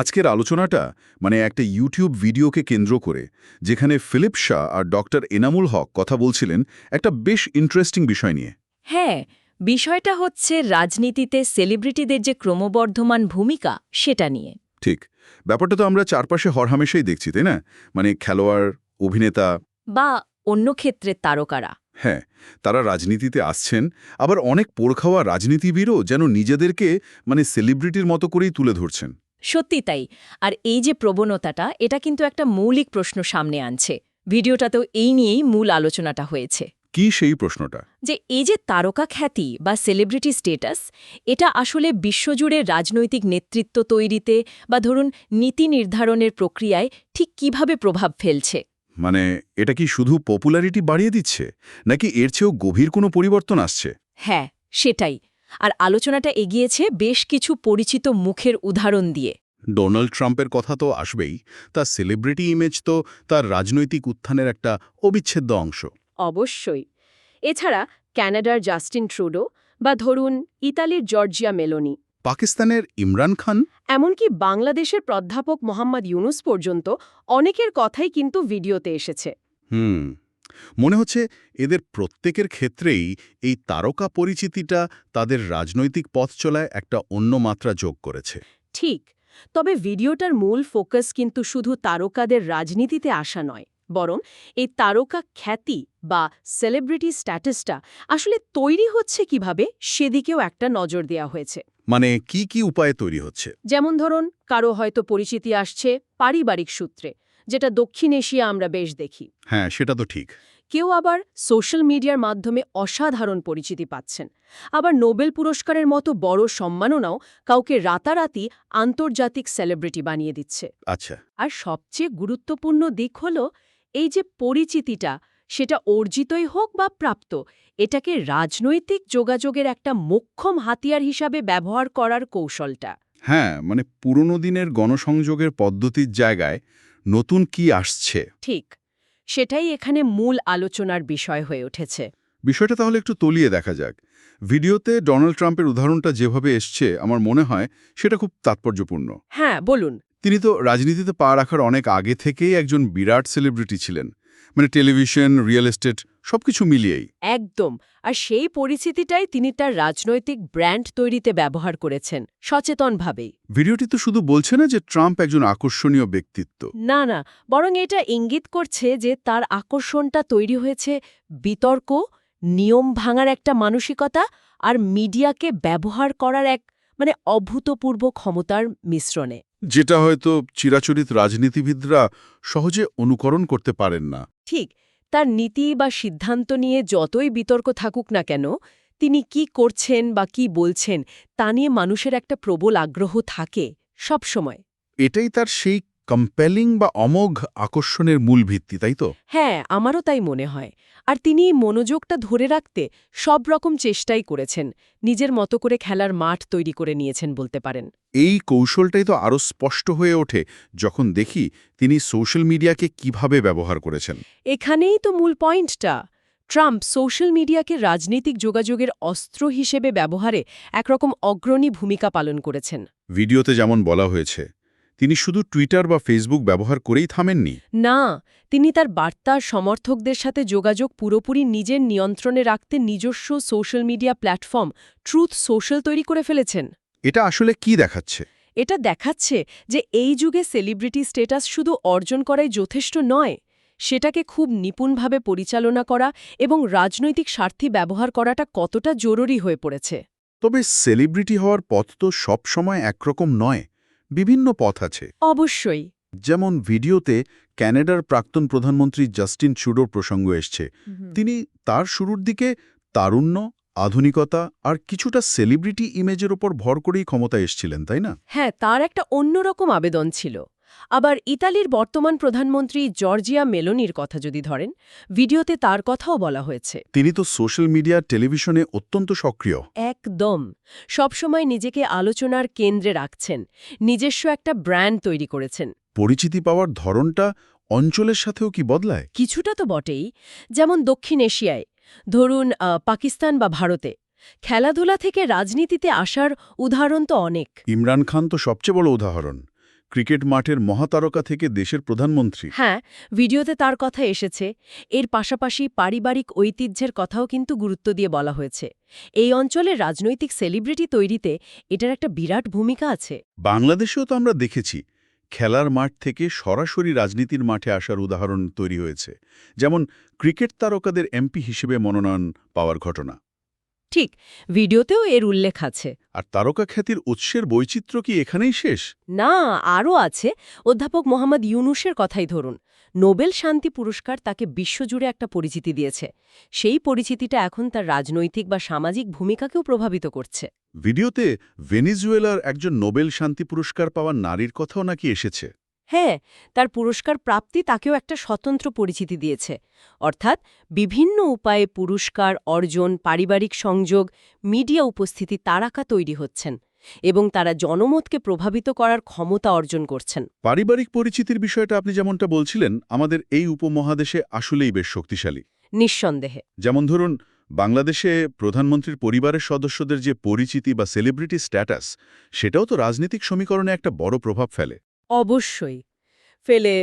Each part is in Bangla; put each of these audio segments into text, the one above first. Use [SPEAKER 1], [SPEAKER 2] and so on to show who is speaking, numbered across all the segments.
[SPEAKER 1] আজকের আলোচনাটা মানে একটা ইউটিউব ভিডিওকে কেন্দ্র করে যেখানে ফিলিপ শাহ আর ডক্টর এনামুল হক কথা বলছিলেন একটা বেশ ইন্টারেস্টিং বিষয় নিয়ে
[SPEAKER 2] হ্যাঁ বিষয়টা হচ্ছে রাজনীতিতে সেলিব্রিটিদের যে ক্রমবর্ধমান ভূমিকা সেটা নিয়ে
[SPEAKER 1] ঠিক ব্যাপারটা তো আমরা চারপাশে হরহামেশাই দেখছি তাই না মানে খেলোয়াড় অভিনেতা
[SPEAKER 2] বা অন্য ক্ষেত্রে তারকারা
[SPEAKER 1] হ্যাঁ তারা রাজনীতিতে আসছেন আবার অনেক খাওয়া রাজনীতিবিদও যেন নিজেদেরকে মানে সেলিব্রিটির মতো করেই তুলে ধরছেন
[SPEAKER 2] সত্যি তাই আর এই যে প্রবণতাটা এটা কিন্তু একটা মৌলিক প্রশ্ন সামনে আনছে ভিডিওটাতেও এই নিয়েই মূল আলোচনাটা হয়েছে
[SPEAKER 1] কি সেই প্রশ্নটা
[SPEAKER 2] যে এই যে তারকা খ্যাতি বা সেলিব্রিটি স্টেটাস এটা আসলে বিশ্বজুড়ে রাজনৈতিক নেতৃত্ব তৈরিতে বা ধরুন নীতি নির্ধারণের প্রক্রিয়ায় ঠিক কিভাবে প্রভাব ফেলছে
[SPEAKER 1] মানে এটা কি শুধু পপুলারিটি বাড়িয়ে দিচ্ছে নাকি এর চেয়েও গভীর কোনো পরিবর্তন আসছে
[SPEAKER 2] হ্যাঁ সেটাই আর আলোচনাটা এগিয়েছে বেশ কিছু পরিচিত মুখের উদাহরণ দিয়ে
[SPEAKER 1] ডোনাল্ড ট্রাম্পের কথা তো আসবেই তার সেলিব্রিটি ইমেজ তো তার রাজনৈতিক উত্থানের একটা অবিচ্ছেদ্য অংশ
[SPEAKER 2] অবশ্যই এছাড়া ক্যানাডার জাস্টিন ট্রুডো বা ধরুন ইতালির জর্জিয়া মেলোনি
[SPEAKER 1] পাকিস্তানের ইমরান খান
[SPEAKER 2] এমনকি বাংলাদেশের প্রাধ্যাপক মোহাম্মদ ইউনুস পর্যন্ত অনেকের কথাই কিন্তু ভিডিওতে এসেছে
[SPEAKER 1] হুম মনে হচ্ছে এদের প্রত্যেকের ক্ষেত্রেই এই তারকা পরিচিতিটা তাদের রাজনৈতিক পথ চলায় একটা অন্য মাত্রা যোগ করেছে
[SPEAKER 2] ঠিক তবে ভিডিওটার মূল ফোকাস কিন্তু শুধু তারকাদের রাজনীতিতে আসা নয় বরং এই তারকা খ্যাতি বা সেলিব্রিটি স্ট্যাটাসটা আসলে তৈরি হচ্ছে কিভাবে সেদিকেও একটা নজর দেয়া হয়েছে
[SPEAKER 1] মানে কি কি উপায়ে তৈরি হচ্ছে
[SPEAKER 2] যেমন ধরুন কারো হয়তো পরিচিতি আসছে পারিবারিক সূত্রে যেটা দক্ষিণ এশিয়া আমরা বেশ দেখি
[SPEAKER 1] হ্যাঁ সেটা তো ঠিক
[SPEAKER 2] কেউ আবার সোশ্যাল মিডিয়ার মাধ্যমে অসাধারণ পরিচিতি পাচ্ছেন আবার নোবেল পুরস্কারের মতো বড় সম্মাননাও কাউকে রাতারাতি আন্তর্জাতিক সেলিব্রিটি বানিয়ে দিচ্ছে আচ্ছা আর সবচেয়ে গুরুত্বপূর্ণ দিক হল এই যে পরিচিতিটা সেটা অর্জিতই হোক বা প্রাপ্ত এটাকে রাজনৈতিক যোগাযোগের একটা মোক্ষম হাতিয়ার হিসাবে ব্যবহার করার কৌশলটা
[SPEAKER 1] হ্যাঁ মানে পুরনো দিনের গণসংযোগের পদ্ধতির জায়গায় নতুন কি আসছে
[SPEAKER 2] ঠিক সেটাই এখানে মূল আলোচনার বিষয় হয়ে উঠেছে
[SPEAKER 1] বিষয়টা তাহলে একটু তলিয়ে দেখা যাক ভিডিওতে ডোনাল্ড ট্রাম্পের উদাহরণটা যেভাবে এসছে আমার মনে হয় সেটা খুব তাৎপর্যপূর্ণ হ্যাঁ বলুন তিনি তো রাজনীতিতে পা রাখার অনেক আগে থেকেই একজন বিরাট সেলিব্রিটি ছিলেন মানে টেলিভিশন রিয়েল এস্টেট সবকিছু মিলিয়েই
[SPEAKER 2] একদম আর সেই পরিস্থিতিটাই তিনি তার রাজনৈতিক ব্র্যান্ড তৈরিতে ব্যবহার করেছেন সচেতনভাবেই
[SPEAKER 1] ভিডিওটি তো শুধু বলছে না যে ট্রাম্প একজন আকর্ষণীয় ব্যক্তিত্ব
[SPEAKER 2] না না বরং এটা ইঙ্গিত করছে যে তার আকর্ষণটা তৈরি হয়েছে বিতর্ক নিয়ম ভাঙার একটা মানসিকতা আর মিডিয়াকে ব্যবহার করার এক মানে অভূতপূর্ব ক্ষমতার মিশ্রণে
[SPEAKER 1] যেটা হয়তো চিরাচরিত রাজনীতিবিদরা সহজে অনুকরণ করতে পারেন না
[SPEAKER 2] ঠিক তার নীতি বা সিদ্ধান্ত নিয়ে যতই বিতর্ক থাকুক না কেন তিনি কি করছেন বা কি বলছেন তা নিয়ে মানুষের একটা প্রবল আগ্রহ থাকে সব সময়
[SPEAKER 1] এটাই তার সেই কম্পেলিং বা অমোঘ আকর্ষণের মূল ভিত্তি তাই তো
[SPEAKER 2] হ্যাঁ আমারও তাই মনে হয় আর তিনি মনোযোগটা ধরে রাখতে সব রকম চেষ্টাই করেছেন নিজের মতো করে খেলার মাঠ তৈরি করে নিয়েছেন বলতে পারেন
[SPEAKER 1] এই কৌশলটাই তো আরও স্পষ্ট হয়ে ওঠে যখন দেখি তিনি সোশ্যাল মিডিয়াকে কিভাবে ব্যবহার করেছেন
[SPEAKER 2] এখানেই তো মূল পয়েন্টটা ট্রাম্প সোশ্যাল মিডিয়াকে রাজনৈতিক যোগাযোগের অস্ত্র হিসেবে ব্যবহারে একরকম অগ্রণী ভূমিকা পালন করেছেন
[SPEAKER 1] ভিডিওতে যেমন বলা হয়েছে তিনি শুধু টুইটার বা ফেসবুক ব্যবহার করেই থামেননি
[SPEAKER 2] না তিনি তার বার্তার সমর্থকদের সাথে যোগাযোগ পুরোপুরি নিজের নিয়ন্ত্রণে রাখতে নিজস্ব social media platform truth social তৈরি করে ফেলেছেন
[SPEAKER 1] এটা আসলে কি দেখাচ্ছে
[SPEAKER 2] এটা দেখাচ্ছে যে এই যুগে সেলিব্রিটি স্টেটাস শুধু অর্জন করাই যথেষ্ট নয় সেটাকে খুব নিপুণভাবে পরিচালনা করা এবং রাজনৈতিক স্বার্থী ব্যবহার করাটা কতটা জরুরি হয়ে পড়েছে
[SPEAKER 1] তবে সেলিব্রিটি হওয়ার পথ তো সবসময় একরকম নয় বিভিন্ন পথ আছে অবশ্যই যেমন ভিডিওতে ক্যানাডার প্রাক্তন প্রধানমন্ত্রী জাস্টিন শুডোর প্রসঙ্গ এসছে তিনি তার শুরুর দিকে তারুণ্য আধুনিকতা আর কিছুটা সেলিব্রিটি ইমেজের ওপর ভর করেই ক্ষমতা এসছিলেন তাই না
[SPEAKER 2] হ্যাঁ তার একটা অন্যরকম আবেদন ছিল আবার ইতালির বর্তমান প্রধানমন্ত্রী জর্জিয়া মেলোনির কথা যদি ধরেন ভিডিওতে তার কথাও বলা হয়েছে
[SPEAKER 1] তিনি তো সোশ্যাল মিডিয়া টেলিভিশনে অত্যন্ত সক্রিয়
[SPEAKER 2] একদম সবসময় নিজেকে আলোচনার কেন্দ্রে রাখছেন নিজস্ব একটা ব্র্যান্ড তৈরি করেছেন
[SPEAKER 1] পরিচিতি পাওয়ার ধরনটা অঞ্চলের সাথেও কি বদলায়
[SPEAKER 2] কিছুটা তো বটেই যেমন দক্ষিণ এশিয়ায় ধরুন পাকিস্তান বা ভারতে খেলাধুলা থেকে রাজনীতিতে আসার উদাহরণ তো অনেক
[SPEAKER 1] ইমরান খান তো সবচেয়ে বড় উদাহরণ ক্রিকেট মাঠের মহাতারকা থেকে দেশের প্রধানমন্ত্রী
[SPEAKER 2] হ্যাঁ ভিডিওতে তার কথা এসেছে এর পাশাপাশি পারিবারিক ঐতিহ্যের কথাও কিন্তু গুরুত্ব দিয়ে বলা হয়েছে এই অঞ্চলের রাজনৈতিক সেলিব্রিটি তৈরিতে এটার একটা বিরাট ভূমিকা আছে
[SPEAKER 1] বাংলাদেশেও তো আমরা দেখেছি খেলার মাঠ থেকে সরাসরি রাজনীতির মাঠে আসার উদাহরণ তৈরি হয়েছে যেমন ক্রিকেট তারকাদের এমপি হিসেবে মনোনয়ন পাওয়ার ঘটনা
[SPEAKER 2] ঠিক ভিডিওতেও এর উল্লেখ আছে
[SPEAKER 1] আর তারকা খ্যাতির উৎসের বৈচিত্র্য কি এখানেই শেষ
[SPEAKER 2] না আরও আছে অধ্যাপক মোহাম্মদ ইউনুসের কথাই ধরুন নোবেল শান্তি পুরস্কার তাকে বিশ্বজুড়ে একটা পরিচিতি দিয়েছে সেই পরিচিতিটা এখন তার রাজনৈতিক বা সামাজিক ভূমিকাকেও প্রভাবিত করছে
[SPEAKER 1] ভিডিওতে ভেনিজুয়েলার একজন নোবেল শান্তি পুরস্কার পাওয়া নারীর কথাও নাকি এসেছে
[SPEAKER 2] হ্যাঁ তার পুরস্কার প্রাপ্তি তাকেও একটা স্বতন্ত্র পরিচিতি দিয়েছে অর্থাৎ বিভিন্ন উপায়ে পুরস্কার অর্জন পারিবারিক সংযোগ মিডিয়া উপস্থিতি তারাকা তৈরি হচ্ছেন এবং তারা জনমতকে প্রভাবিত করার ক্ষমতা অর্জন করছেন
[SPEAKER 1] পারিবারিক পরিচিতির বিষয়টা আপনি যেমনটা বলছিলেন আমাদের এই উপমহাদেশে আসলেই বেশ শক্তিশালী নিঃসন্দেহে যেমন ধরুন বাংলাদেশে প্রধানমন্ত্রীর পরিবারের সদস্যদের যে পরিচিতি বা সেলিব্রিটি স্ট্যাটাস সেটাও তো রাজনৈতিক সমীকরণে একটা বড় প্রভাব ফেলে
[SPEAKER 2] অবশ্যই ফেলে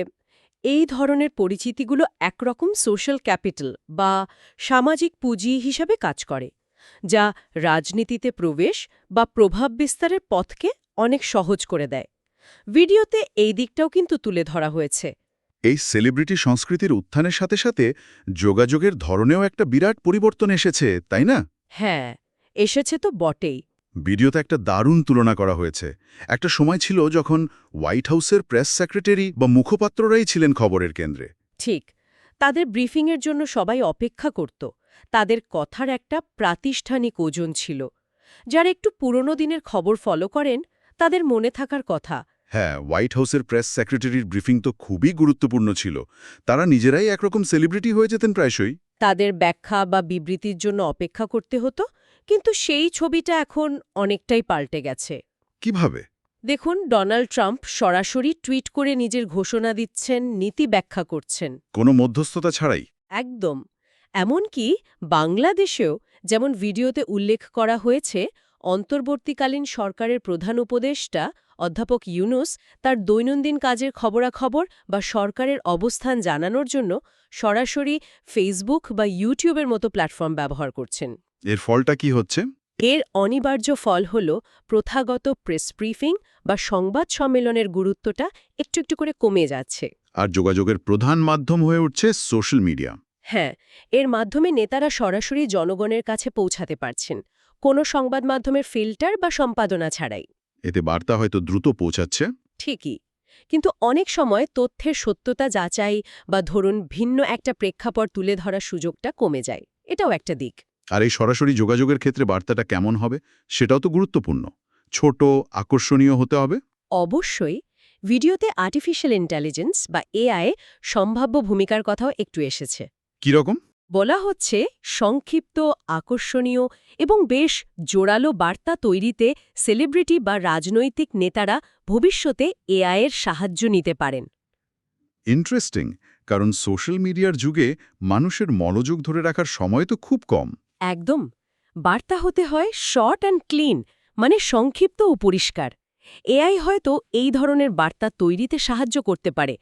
[SPEAKER 2] এই ধরনের পরিচিতিগুলো একরকম সোশ্যাল ক্যাপিটাল বা সামাজিক পুঁজি হিসাবে কাজ করে যা রাজনীতিতে প্রবেশ বা প্রভাব বিস্তারের পথকে অনেক সহজ করে দেয় ভিডিওতে এই দিকটাও কিন্তু তুলে ধরা হয়েছে
[SPEAKER 1] এই সেলিব্রিটি সংস্কৃতির উত্থানের সাথে সাথে যোগাযোগের ধরনেও একটা বিরাট পরিবর্তন এসেছে তাই না
[SPEAKER 2] হ্যাঁ এসেছে তো বটেই
[SPEAKER 1] ভিডিওতে একটা দারুণ তুলনা করা হয়েছে একটা সময় ছিল যখন হোয়াইট হাউসের প্রেস সেক্রেটারি বা মুখপাত্ররাই ছিলেন খবরের কেন্দ্রে
[SPEAKER 2] ঠিক তাদের ব্রিফিংয়ের জন্য সবাই অপেক্ষা করত তাদের কথার একটা প্রাতিষ্ঠানিক ওজন ছিল যারা একটু পুরনো দিনের খবর ফলো করেন তাদের মনে থাকার কথা
[SPEAKER 1] হ্যাঁ হোয়াইট হাউসের প্রেস সেক্রেটারির ব্রিফিং তো খুবই গুরুত্বপূর্ণ ছিল তারা নিজেরাই একরকম সেলিব্রিটি হয়ে যেতেন প্রায়শই
[SPEAKER 2] তাদের ব্যাখ্যা বা বিবৃতির জন্য অপেক্ষা করতে হতো কিন্তু সেই ছবিটা এখন অনেকটাই পাল্টে গেছে কিভাবে দেখুন ডোনাল্ড ট্রাম্প সরাসরি টুইট করে নিজের ঘোষণা দিচ্ছেন নীতি ব্যাখ্যা করছেন
[SPEAKER 1] কোনো মধ্যস্থতা ছাড়াই
[SPEAKER 2] একদম এমনকি বাংলাদেশেও যেমন ভিডিওতে উল্লেখ করা হয়েছে অন্তর্বর্তীকালীন সরকারের প্রধান উপদেষ্টা অধ্যাপক ইউনুস তার দৈনন্দিন কাজের খবরাখবর বা সরকারের অবস্থান জানানোর জন্য সরাসরি ফেসবুক বা ইউটিউবের মতো প্ল্যাটফর্ম ব্যবহার করছেন
[SPEAKER 1] এর ফলটা কি হচ্ছে
[SPEAKER 2] এর অনিবার্য ফল হল প্রথাগত প্রেস ব্রিফিং বা সংবাদ সম্মেলনের গুরুত্বটা একটু একটু করে কমে যাচ্ছে
[SPEAKER 1] আর যোগাযোগের প্রধান মাধ্যম হয়ে উঠছে সোশ্যাল মিডিয়া
[SPEAKER 2] হ্যাঁ এর মাধ্যমে নেতারা সরাসরি জনগণের কাছে পৌঁছাতে পারছেন কোনো সংবাদ মাধ্যমের ফিল্টার বা সম্পাদনা ছাড়াই
[SPEAKER 1] এতে বার্তা হয়তো দ্রুত পৌঁছাচ্ছে
[SPEAKER 2] ঠিকই কিন্তু অনেক সময় তথ্যের সত্যতা যাচাই বা ধরুন ভিন্ন একটা প্রেক্ষাপট তুলে ধরার সুযোগটা কমে যায় এটাও একটা দিক
[SPEAKER 1] আর এই সরাসরি যোগাযোগের ক্ষেত্রে বার্তাটা কেমন হবে সেটাও তো গুরুত্বপূর্ণ ছোট আকর্ষণীয় হতে হবে
[SPEAKER 2] অবশ্যই ভিডিওতে আর্টিফিশিয়াল ইন্টেলিজেন্স বা এআই সম্ভাব্য ভূমিকার কথাও একটু এসেছে কিরকম বলা হচ্ছে সংক্ষিপ্ত আকর্ষণীয় এবং বেশ জোরালো বার্তা তৈরিতে সেলিব্রিটি বা রাজনৈতিক নেতারা ভবিষ্যতে এআইয়ের সাহায্য নিতে পারেন
[SPEAKER 1] ইন্টারেস্টিং কারণ সোশ্যাল মিডিয়ার যুগে মানুষের মনোযোগ ধরে রাখার সময় তো খুব কম
[SPEAKER 2] একদম বার্তা হতে হয় শর্ট অ্যান্ড ক্লিন মানে সংক্ষিপ্ত ও পরিষ্কার এআই হয়তো এই ধরনের বার্তা তৈরিতে সাহায্য করতে পারে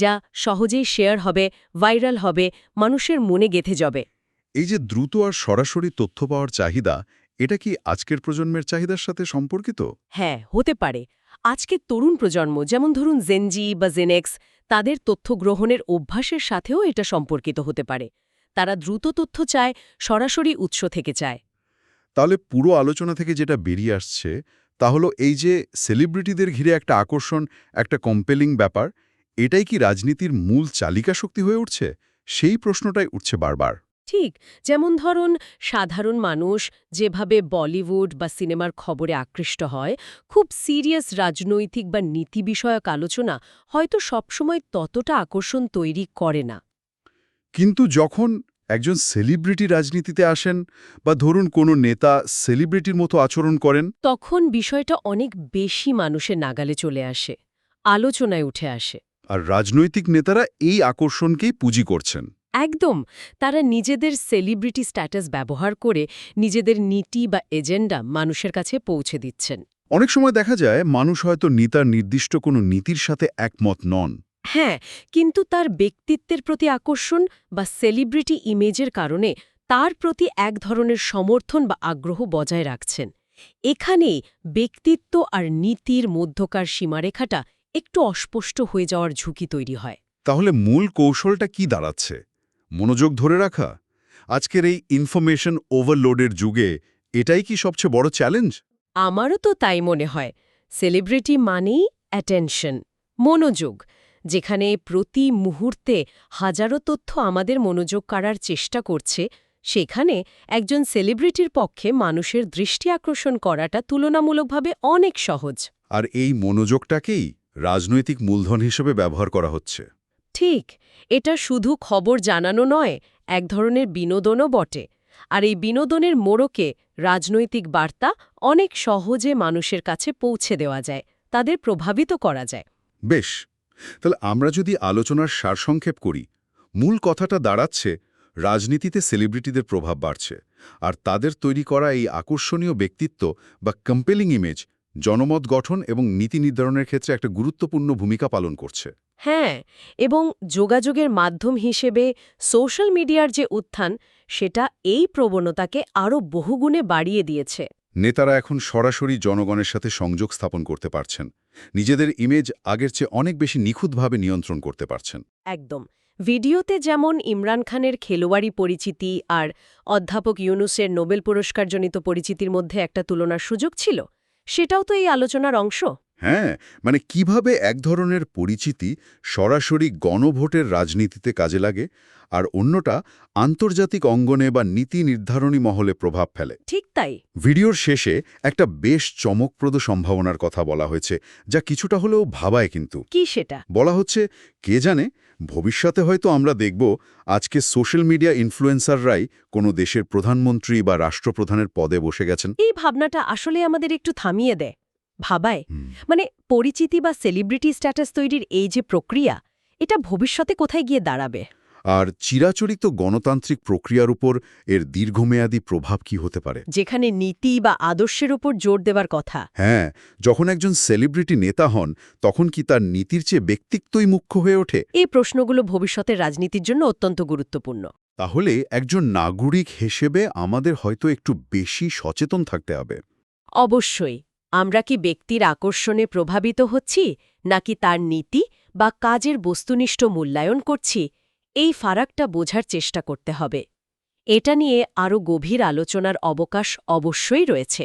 [SPEAKER 2] যা সহজেই শেয়ার হবে ভাইরাল হবে মানুষের মনে গেথে যাবে
[SPEAKER 1] এই যে দ্রুত আর সরাসরি তথ্য পাওয়ার চাহিদা এটা কি আজকের প্রজন্মের চাহিদার সাথে সম্পর্কিত
[SPEAKER 2] হ্যাঁ হতে পারে আজকের তরুণ প্রজন্ম যেমন ধরুন জেনজি বা জেনেক্স তাদের তথ্য গ্রহণের অভ্যাসের সাথেও এটা সম্পর্কিত হতে পারে তারা দ্রুত তথ্য চায় সরাসরি উৎস থেকে চায়
[SPEAKER 1] তাহলে পুরো আলোচনা থেকে যেটা বেরিয়ে আসছে তা হলো এই যে সেলিব্রিটিদের ঘিরে একটা আকর্ষণ একটা কম্পেলিং ব্যাপার এটাই কি রাজনীতির মূল চালিকা শক্তি হয়ে উঠছে সেই প্রশ্নটাই উঠছে বারবার
[SPEAKER 2] ঠিক যেমন ধরুন সাধারণ মানুষ যেভাবে বলিউড বা সিনেমার খবরে আকৃষ্ট হয় খুব সিরিয়াস রাজনৈতিক বা নীতি বিষয়ক আলোচনা হয়তো সবসময় ততটা আকর্ষণ তৈরি করে না
[SPEAKER 1] কিন্তু যখন একজন সেলিব্রিটি রাজনীতিতে আসেন বা ধরুন কোনো নেতা সেলিব্রিটির মতো আচরণ করেন
[SPEAKER 2] তখন বিষয়টা অনেক বেশি মানুষের নাগালে চলে আসে আলোচনায় উঠে আসে
[SPEAKER 1] আর রাজনৈতিক নেতারা এই আকর্ষণকেই পুঁজি করছেন
[SPEAKER 2] একদম তারা নিজেদের সেলিব্রিটি স্ট্যাটাস ব্যবহার করে নিজেদের নীতি বা এজেন্ডা মানুষের কাছে পৌঁছে দিচ্ছেন
[SPEAKER 1] অনেক সময় দেখা যায় মানুষ হয়তো নেতার নির্দিষ্ট কোনো নীতির সাথে একমত নন
[SPEAKER 2] হ্যাঁ কিন্তু তার ব্যক্তিত্বের প্রতি আকর্ষণ বা সেলিব্রিটি ইমেজের কারণে তার প্রতি এক ধরনের সমর্থন বা আগ্রহ বজায় রাখছেন এখানেই ব্যক্তিত্ব আর নীতির মধ্যকার সীমারেখাটা একটু অস্পষ্ট হয়ে যাওয়ার ঝুঁকি তৈরি হয়
[SPEAKER 1] তাহলে মূল কৌশলটা কি দাঁড়াচ্ছে মনোযোগ ধরে রাখা আজকের এই ইনফরমেশন ওভারলোডের যুগে এটাই কি সবচেয়ে বড় চ্যালেঞ্জ
[SPEAKER 2] আমারও তো তাই মনে হয় সেলিব্রিটি মানেই অ্যাটেনশন মনোযোগ যেখানে প্রতি মুহূর্তে হাজারো তথ্য আমাদের মনোযোগ কাড়ার চেষ্টা করছে সেখানে একজন সেলিব্রিটির পক্ষে মানুষের দৃষ্টি আকর্ষণ করাটা তুলনামূলকভাবে অনেক সহজ
[SPEAKER 1] আর এই মনোযোগটাকেই রাজনৈতিক মূলধন হিসেবে ব্যবহার করা হচ্ছে
[SPEAKER 2] ঠিক এটা শুধু খবর জানানো নয় এক ধরনের বিনোদনও বটে আর এই বিনোদনের মোড়কে রাজনৈতিক বার্তা অনেক সহজে মানুষের কাছে পৌঁছে দেওয়া যায় তাদের প্রভাবিত করা যায়
[SPEAKER 1] বেশ তাহলে আমরা যদি আলোচনার সারসংক্ষেপ করি মূল কথাটা দাঁড়াচ্ছে রাজনীতিতে সেলিব্রিটিদের প্রভাব বাড়ছে আর তাদের তৈরি করা এই আকর্ষণীয় ব্যক্তিত্ব বা কম্পেলিং ইমেজ জনমত গঠন এবং নীতি নির্ধারণের ক্ষেত্রে একটা গুরুত্বপূর্ণ ভূমিকা পালন করছে
[SPEAKER 2] হ্যাঁ এবং যোগাযোগের মাধ্যম হিসেবে সোশ্যাল মিডিয়ার যে উত্থান সেটা এই প্রবণতাকে আরও বহুগুণে বাড়িয়ে দিয়েছে
[SPEAKER 1] নেতারা এখন সরাসরি জনগণের সাথে সংযোগ স্থাপন করতে পারছেন নিজেদের ইমেজ আগের চেয়ে অনেক বেশি নিখুঁতভাবে নিয়ন্ত্রণ করতে পারছেন
[SPEAKER 2] একদম ভিডিওতে যেমন ইমরান খানের খেলোয়াড়ি পরিচিতি আর অধ্যাপক ইউনুসের নোবেল পুরস্কারজনিত পরিচিতির মধ্যে একটা তুলনার সুযোগ ছিল সেটাও তো এই আলোচনার অংশ
[SPEAKER 1] হ্যাঁ মানে কিভাবে এক ধরনের পরিচিতি সরাসরি গণভোটের রাজনীতিতে কাজে লাগে আর অন্যটা আন্তর্জাতিক অঙ্গনে বা নীতি নির্ধারণী মহলে প্রভাব ফেলে ঠিক তাই ভিডিওর শেষে একটা বেশ চমকপ্রদ সম্ভাবনার কথা বলা হয়েছে যা কিছুটা হলেও ভাবায় কিন্তু কি সেটা বলা হচ্ছে কে জানে ভবিষ্যতে হয়তো আমরা দেখব আজকে সোশ্যাল মিডিয়া ইনফ্লুয়েন্সাররাই কোনো দেশের প্রধানমন্ত্রী বা রাষ্ট্রপ্রধানের পদে বসে গেছেন
[SPEAKER 2] এই ভাবনাটা আসলে আমাদের একটু থামিয়ে দেয় ভাবায় মানে পরিচিতি বা সেলিব্রিটি স্ট্যাটাস তৈরির এই যে প্রক্রিয়া এটা ভবিষ্যতে কোথায় গিয়ে দাঁড়াবে
[SPEAKER 1] আর চিরাচরিত গণতান্ত্রিক প্রক্রিয়ার উপর এর দীর্ঘমেয়াদী প্রভাব কি হতে পারে
[SPEAKER 2] যেখানে নীতি বা আদর্শের উপর জোর দেওয়ার কথা
[SPEAKER 1] হ্যাঁ যখন একজন সেলিব্রিটি নেতা হন তখন কি তার নীতির চেয়ে ব্যক্তিত্বই মুখ্য হয়ে ওঠে
[SPEAKER 2] এই প্রশ্নগুলো ভবিষ্যতের রাজনীতির জন্য অত্যন্ত গুরুত্বপূর্ণ
[SPEAKER 1] তাহলে একজন নাগরিক হিসেবে আমাদের হয়তো একটু বেশি সচেতন থাকতে হবে
[SPEAKER 2] অবশ্যই আমরা কি ব্যক্তির আকর্ষণে প্রভাবিত হচ্ছি নাকি তার নীতি বা কাজের বস্তুনিষ্ঠ মূল্যায়ন করছি এই ফারাকটা বোঝার চেষ্টা করতে হবে এটা নিয়ে আরও গভীর আলোচনার অবকাশ অবশ্যই রয়েছে